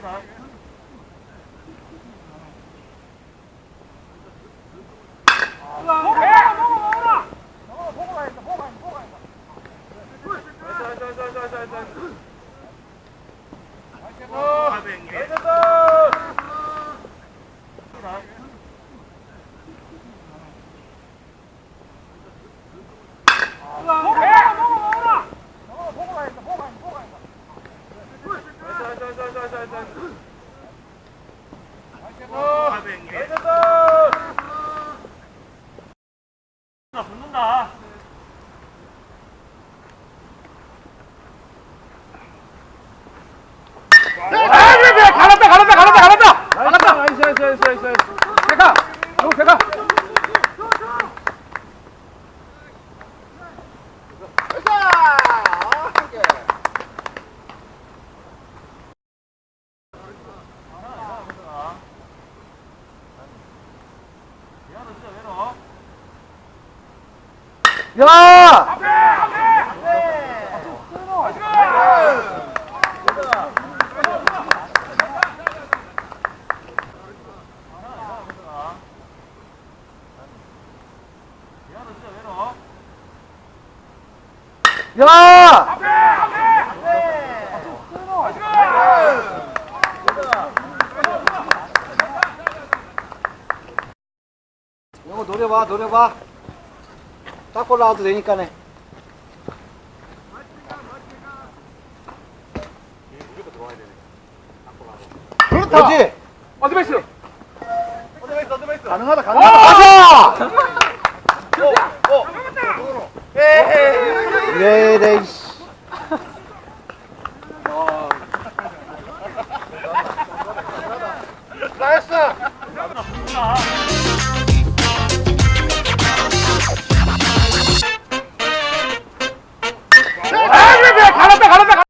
붙 아, 그래, 그래. 갈았다, 갈았다, 갈았다, 갈았다. 갈았다. 나이스, 나이스, 나이스, 나이스, 나이스. 백가. 형. 야! 야! 영어 노려봐, 노려봐. 딱 올라와도 되니까네. 그렇다. 그렇지? 어디 베이스? 가능하다, 아! 가능하다. 그 얘네 씨. 나였어.